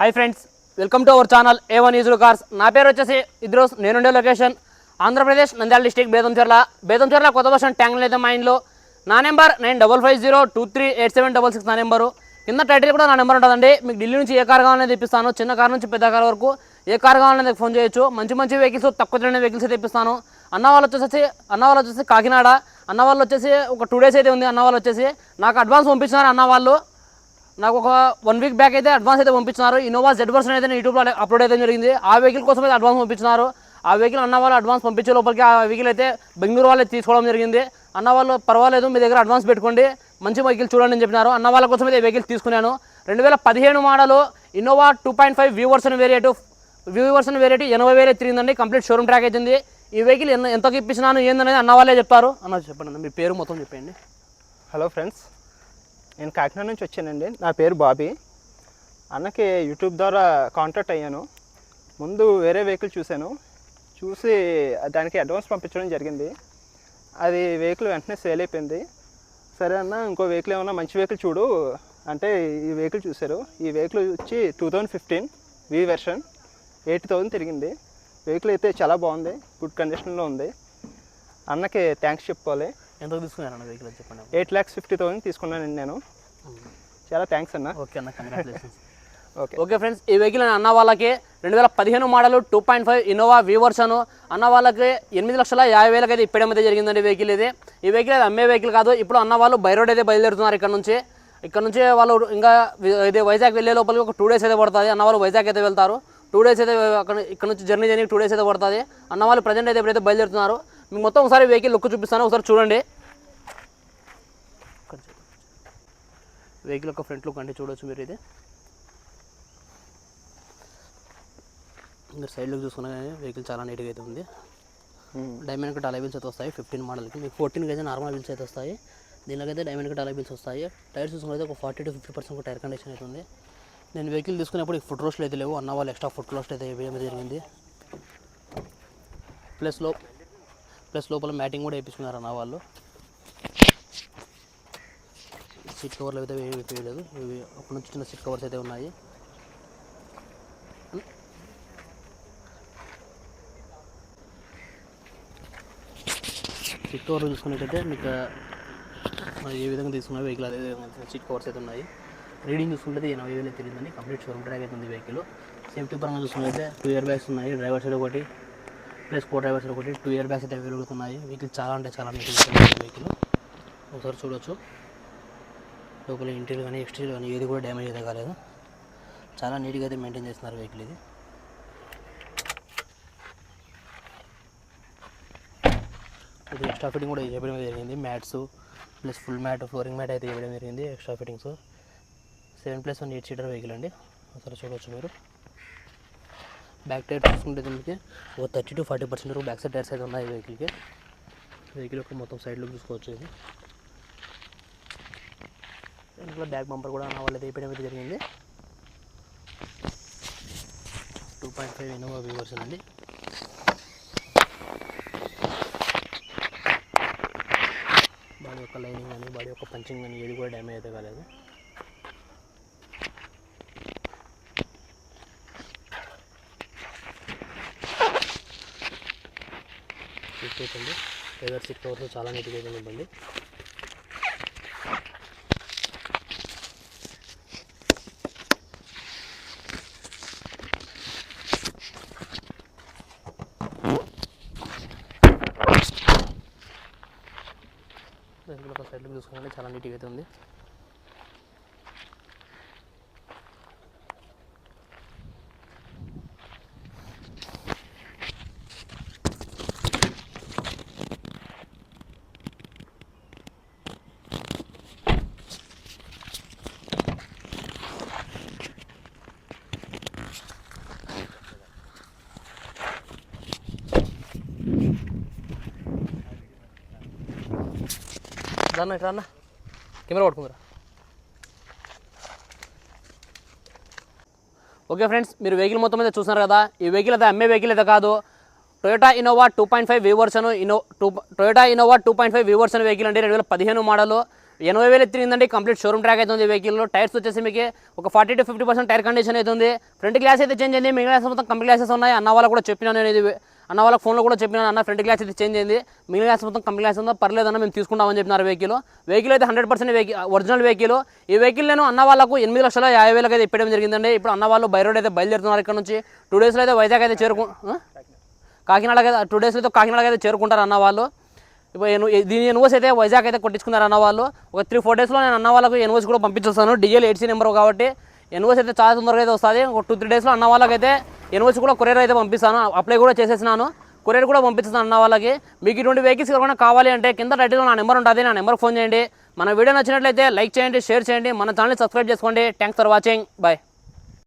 Hi friends welcome to our channel A one ఈజుడు cars నా పేరు వచ్చేసి ఇద్రోస్ నేనుండే లొకేషన్ ఆంధ్రప్రదేశ్ నంద్యాల డిస్టిక్ బేదంచెర్ల. బేదంచెర్ల కొత్త వర్షం స్టాండ్ ట్యాంక్ అయితే మా ఇంట్లో. నా number nine double five zero two three eight seven double six నా నెంబరు కింద టైటిల్ కూడా నా నెంబర్ ఉంటుందండి. మీకు ఢిల్లీ నుంచి ఏ కార్ కావాలనేది తెప్పిస్తాను. చిన్న కార్ నుంచి పెద్ద కార్ వరకు ఏ కార్ కావాలనేది ఫోన్ చేయొచ్చు. మంచి మంచి వెహికల్స్ తక్కువ తిరిగిన వెహికల్స్ తెప్పిస్తాను. అన్న వాళ్ళు వచ్చేసి అన్న వాళ్ళు వచ్చేసి కాకినాడ. అన్న వాళ్ళు వచ్చేసి ఒక టూ డేస్ అయితే ఉంది. అన్న వాళ్ళు వచ్చేసి నాకు అడ్వాన్స్ పంపించినారు అన్న వాళ్ళు. నాకు ఒక వన్ వీక్ బ్యాక్ అయితే అడ్వాన్స్ అయితే పంపించినారు ఇన్నోవా జెడ్ వర్షన్ అయితే యూట్యూబ్లో అప్లోడ్ అయితే జరిగింది. ఆ వెహికల్ కోసం అయితే అడ్వాన్స్ పంపించినారు ఆ వెహికల్ అన్న వాళ్ళు అడ్వాన్స్ పంపించే లోపలికి ఆ వెహికల్ అయితే బెంగళూరు వాళ్ళే తీసుకోవడం జరిగింది. అన్న వాళ్ళు పర్వాలేదు మీ దగ్గర అడ్వాన్స్ పెట్టుకోండి. మంచి వెహికల్ చూడండి అని చెప్పినారు. అన్న వాళ్ళ కోసం అయితే వెహికల్ తీసుకున్నాను. రెండు వేల పదిహేను model Innova two point five V version variant V version variant ఎనభై వేరే తిరిగిందండి. కంప్లీట్ షోరూమ్ ట్రాక్ అవుతుంది ఈ వెహికల్ ఎంత ఎంతకు ఇప్పించినాను ఏందనేది అన్న వాళ్ళే చెప్పారు అన్న చెప్పండి మీ పేరు మొత్తం చెప్పండి. హలో ఫ్రెండ్స్ నేను కాకినాడ నుంచి వచ్చానండి. నా పేరు బాబీ. అన్నకి యూట్యూబ్ ద్వారా కాంటాక్ట్ అయ్యాను. ముందు వేరే వెహికల్ చూశాను. చూసి దానికి అడ్వాన్స్ పంపించడం జరిగింది. అది వెహికల్ వెంటనే సేల్ అయిపోయింది. సరే అన్న ఇంకో వెహికల్ ఏమన్నా మంచి వెహికల్ చూడు. అంటే ఈ వెహికల్ చూశారు. ఈ వెహికల్ వచ్చి two thousand fifteen V version eight thousand తిరిగింది. వెహికల్ అయితే చాలా బాగుంది. గుడ్ కండిషన్లో ఉంది. అన్నకి థ్యాంక్స్ చెప్పుకోవాలి. ఎంతకు తీసుకున్నారు అన్న వెహికల్ చెప్పండి ఎయిట్ ల్యాక్స్ ఫిఫ్టీ థౌసండ్ తీసుకున్నానండి నేను చాలా థ్యాంక్స్ అన్న. ఓకే అన్న కంగ్రాచులేషన్స్ ఓకే. ఓకే ఫ్రెండ్స్ ఈ వెహికల్ అన్న వాళ్ళకి రెండు వేల పదిహేను model two point five Innova V version అన్న వాళ్ళకి ఎనిమిది లక్షల యాభై వేలకి అయితే ఇప్పడం అయితే జరిగిందండి వెహికల్ ఇది. ఈ వెహికల్ అయితే అమ్మే వెహికల్ కాదు. ఇప్పుడు అన్న వాళ్ళు బై రోడ్ అయితే బయలుదేరుతున్నారు ఇక్కడ నుంచి. ఇక్కడ నుంచి వాళ్ళు ఇంకా ఇది వైజాగ్ వెళ్ళే లోపలికి ఒక టూ డేస్ అయితే పడుతుంది. అన్న వాళ్ళు వైజాగ్ అయితే వెళ్తారు. టూ డేస్ అయితే అక్కడ ఇక్కడ నుంచి జర్నీ చేయడానికి టూ డేస్ అయితే పడుతుంది. అన్న వాళ్ళు ప్రజెంట్ అయితే ఇప్పుడైతే బయలుదేరుతున్నారు. మీకు మొత్తం ఒకసారి వెహికల్ లుక్ చూపిస్తాను ఒకసారి చూడండి. వెహికల్ యొక్క ఫ్రంట్ లుక్ అంటే చూడొచ్చు మీరు ఇది. మీరు సైడ్ లుక్ చూసుకున్నా కానీ వెహికల్ చాలా నీట్గా అయితే ఉంది. డైమండ్ కట్ అలా వీల్స్ అయితే వస్తాయి ఫిఫ్టీన్ మోడల్కి. మీకు ఫోర్టీన్కి అయితే నార్మల్ వీల్స్ అయితే వస్తాయి. దీనికైతే డైమండ్ కట్ అలా వీల్స్ వస్తాయి. టైర్స్ చూసుకుంటే ఒక forty to fifty percent tyre condition అయితే ఉంది. నేను వెహికల్ తీసుకునేప్పుడు ఈ ఫుట్ రోస్ట్లు అయితే లేవు. అన్న వాళ్ళు ఎక్స్ట్రా ఫుట్ రోస్ట్ అయితే వేయడం జరిగింది. ప్లస్లో ప్లస్ లోపల మ్యాటింగ్ కూడా వేయించుకున్నారు అన్న వాళ్ళు. సీట్ కవర్లు అయితే ఏమి వేయలేదు. ఇవి అప్పటి నుంచి చిన్న సీట్ కవర్స్ అయితే ఉన్నాయి. సీట్ కవర్లు చూసుకున్నట్టయితే మీకు ఏ విధంగా తీసుకున్న వెహికల్ అదే విధంగా సీట్ కవర్స్ అయితే ఉన్నాయి. రీడింగ్ చూసుకుంటే ఎనభై వేలు తిరిగిందండి కంప్లీట్ షోరూమ్ ట్రాక్ అయితే ఉంది వెహికల్ సేఫ్టీ పరంగా చూసుకున్నట్టయితే టూ ఇయర్ బ్యాగ్స్ ఉన్నాయి. డ్రైవర్ సైడ్ ఒకటి. ప్లస్ కో డ్రైవర్స్ ఒకటి టూ ఇయర్ బ్యాగ్స్ అయితే అవైలబుల్ ఉన్నాయి వెహికల్ చాలా అంటే చాలా మీకు వెహికల్ ఒకసారి చూడొచ్చు. లోపల ఇంటీరియర్ కానీ ఎక్స్టీరియర్ కానీ ఏది కూడా డ్యామేజ్ అయితే కాలేదు. చాలా నీట్గా అయితే మెయింటైన్ చేస్తున్నారు వెహికల్ ఇది. ఇది ఎక్స్ట్రా ఫిట్టింగ్ కూడా చేయడం జరిగింది. Mats plus full mat flooring mat అయితే ఇవ్వడం జరిగింది. Extra fittings seven plus one eight seater vehicle అండి. ఒకసారి చూడవచ్చు మీరు. బ్యాక్ టైర్ చూసుకుంటే దీనికి. ఒక థర్టీ టు ఫార్టీ పర్సెంట్ వరకు బ్యాక్ సైడ్ టైర్స్ అయితే ఉన్నాయి వెహికల్కి వెహికల్ యొక్క మొత్తం సైడ్లో చూసుకోవచ్చు ఇది. ఇంట్లో బ్యాక్ బంపర్ కూడా నా వాళ్ళది వేయడం అయితే జరిగింది. Two point five Innova viewers అండి బాడీ యొక్క లైనింగ్ కానీ బాడీ యొక్క పంచింగ్ కానీ ఏది కూడా డ్యామేజ్ అయితే కాలేదు. చూసుకోవచ్చండి డ్రైవర్ సీట్ కవర్స్ చాలా నీట్గా అయితే ఇవ్వండి సైడ్లో చూసుకుంటే చాలా నీట్గా అయితే ఉంది. రాన్న ఇట్లా అన్న కెమెరా. పట్టుకుందిరా ఓకే ఫ్రెండ్స్ మీరు వెహికల్ మొత్తం అయితే చూస్తున్నారు కదా. ఈ వెహికల్ అయితే అమ్మే వెహికల్ అయితే కాదు. Toyota Innova two point five viewers ఇన్నో two Toyota Innova two point five viewers vehicle అండి రెండు వేల పదిహేను మోడల్ ఎనభై వేలు తిరిగిందండి కంప్లీట్ షోరూమ్ ట్రాక్ అవుతుంది వెహికల్లో టైర్స్ వచ్చేసి మీకు ఒక forty to fifty percent tyre condition అవుతుంది ఫ్రంట్ గ్లాస్ అయితే చేంజ్ అయింది మిగిలిన గ్లాస్ మొత్తం కంప్లీట్ గ్లాసెస్ ఉన్నాయి. అన్న వాళ్ళు కూడా చెప్పినాను నేను ఇది అన్న వాళ్ళకి ఫోన్లో కూడా చెప్పినాను అన్న ఫ్రంట్ గ్లాస్ అయితే చేంజ్ అయింది మిగిలిన గ్లాస్ మొత్తం కంపెనీ గ్లాస్ ఉందో పర్లేదన్న మేము తీసుకుంటామని చెప్పినారు వెహికల్. వెహికల్ అయితే hundred percent vehicle original vehicle. ఈ వెహికల్ నేను అన్న వాళ్ళకు ఎనిమిది లక్షల యాభై వేలకు అయితే ఇప్పడం జరిగిందండి. ఇప్పుడు అన్న వాళ్ళు బై రోడ్ అయితే బయలుదేరుతున్నారు ఇక్కడ నుంచి. టూ డేస్లో అయితే వైజాగ్ అయితే చేరుకు కాకినాడకి టూ డేస్లో అయితే కాకినాడకి అయితే చేరుకుంటారు అన్న వాళ్ళు. ఇప్పుడు దీని ఎన్ఓస్ అయితే వైజాగ్ అయితే కొట్టించుకున్నారు అన్న వాళ్ళు. ఒక త్రీ ఫోర్ డేస్లో నేను అన్న వాళ్ళకు ఎన్ఓస్ కూడా పంపించేస్తాను. డిఎల్ ఎయిట్సీ నెంబర్ కాబట్టి ఎన్వోస్ అయితే చాలా తొందరగా అయితే వస్తుంది. ఒక టూ త్రీ డేస్లో అన్న వాళ్ళకి అయితే కూడా కొరియర్ అయితే పంపిస్తాను. అప్లై కూడా చేసేసినాను. కొరియర్ కూడా పంపిస్తాను అన్న వాళ్ళకి. మీకు ఇటువంటి వెహికల్స్ ఎవరైనా కావాలి అంటే కింద టైటిల్లో నా నెంబర్ ఉంటుంది. నా నెంబర్ ఫోన్ చేయండి. మన వీడియో నచ్చినట్లయితే లైక్ చేయండి షేర్ చేయండి. మన ఛానల్ సబ్స్క్రైబ్ చేసుకోండి. Thanks for watching bye